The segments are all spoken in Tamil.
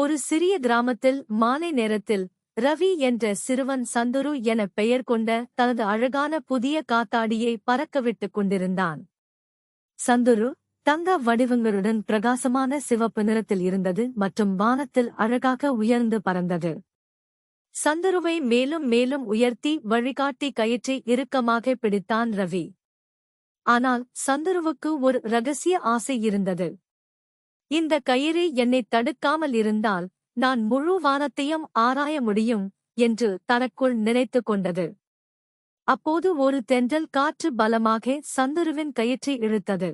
ஒரு சிறிய கிராமத்தில் மாலை நேரத்தில் ரவி என்ற சிறுவன் சந்துரு என பெயர் கொண்ட தனது அழகான புதிய காத்தாடியை பறக்கவிட்டுக் கொண்டிருந்தான். சந்துரு தங்க வடிவங்களுடன் பிரகாசமான சிவப்பு நிறத்தில் இருந்தது மற்றும் வானத்தில் அழகாக உயர்ந்து பறந்தது. சந்துருவை மேலும் மேலும் உயர்த்தி வழிகாட்டி கயிற்றை இறுக்கமாக பிடித்தான் ரவி. ஆனால் சந்துருவுக்கு ஒரு ரகசிய ஆசை இருந்தது. இந்த கயிறு என்னை தடுக்காமல் இருந்தால் நான் முழு வானத்தையும் ஆராய முடியும் என்று தனக்குள் நினைத்து கொண்டது. அப்போது ஒரு தென்றல் காற்று பலமாக சந்துருவின் கயிற்றை இழுத்தது.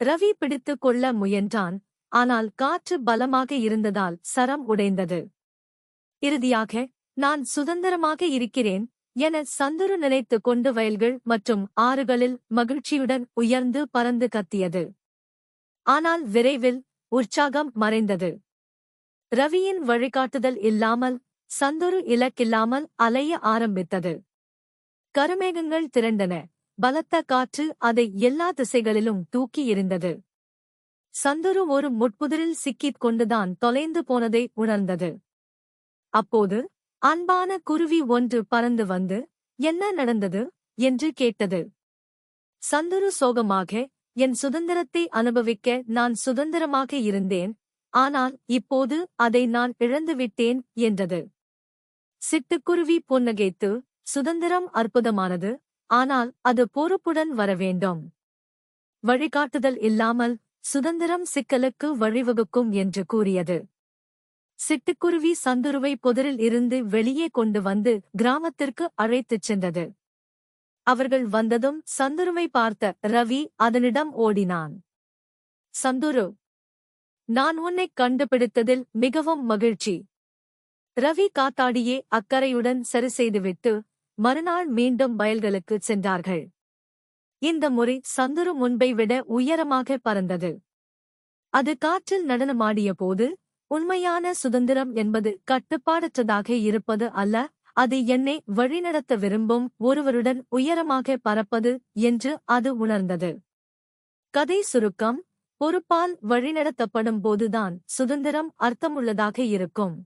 ரவி பிடித்துக் கொள்ள முயன்றான் ஆனால் காற்று பலமாக இருந்ததால் சரம் உடைந்தது. இறுதியாக நான் சுதந்திரமாக இருக்கிறேன் என சந்துரு நினைத்துக் கொண்டு வயல்கள் மற்றும் ஆறுகளில் மகிழ்ச்சியுடன் உயர்ந்து பறந்து கத்தியது. ஆனால் விரைவில் உற்சாகம் மறைந்தது. ரவியின் வழிகாட்டுதல் இல்லாமல் சந்துரு இலக்கில்லாமல் அலைய ஆரம்பித்தது. கருமேகங்கள் திரண்டன. பலத்த காற்று அதை எல்லா திசைகளிலும் தூக்கி எறிந்தது. சந்துரு ஒரு முட்புதிரில் சிக்கிக் கொண்டுதான் தொலைந்து போனதை உணர்ந்தது. அப்போது அன்பான குருவி ஒன்று பறந்து வந்து என்ன நடந்தது? என்று கேட்டது. சந்துரு சோகமாக என் சுதந்திரத்தை அனுபவிக்க நான் சுதந்திரமாக இருந்தேன் ஆனால் இப்போது அதை நான் இழந்துவிட்டேன் என்றது. சிட்டுக்குருவி புன்னகைத்து சுதந்திரம் அற்புதமானது ஆனால் அது பொறுப்புடன் வர வேண்டும். வழிகாட்டுதல் இல்லாமல் சுதந்திரம் சிக்கலுக்கு வழிவகுக்கும் என்று கூறியது. சிட்டுக்குருவி சந்துருவை புதரில் இருந்து வெளியே கொண்டு வந்து கிராமத்திற்கு அழைத்துச் சென்றது. அவர்கள் வந்ததும் சந்துருவை பார்த்த ரவி அதனிடம் ஓடினான். சந்துரு நான் உன்னைக் கண்டுபிடித்ததில் மிகவும் மகிழ்ச்சி ரவி காத்தாடியே அக்கறையுடன் சரி செய்துவிட்டு மறுநாள் மீண்டும் வயல்களுக்குச் சென்றார்கள். இந்த முறை சந்துரு முன்பை விட உயரமாக பறந்தது. அது காற்றில் நடனமாடிய போது உண்மையான சுதந்திரம் என்பது கட்டுப்பாடற்றதாக இருப்பது அல்ல அது என்னை வழிநடத்த விரும்பும் ஒருவருடன் உயரமாக பறப்பது என்று அது உணர்ந்தது. கதை சுருக்கம் பொறுப்பால் வழிநடத்தப்படும் போதுதான் சுதந்திரம் அர்த்தமுள்ளதாக இருக்கும்.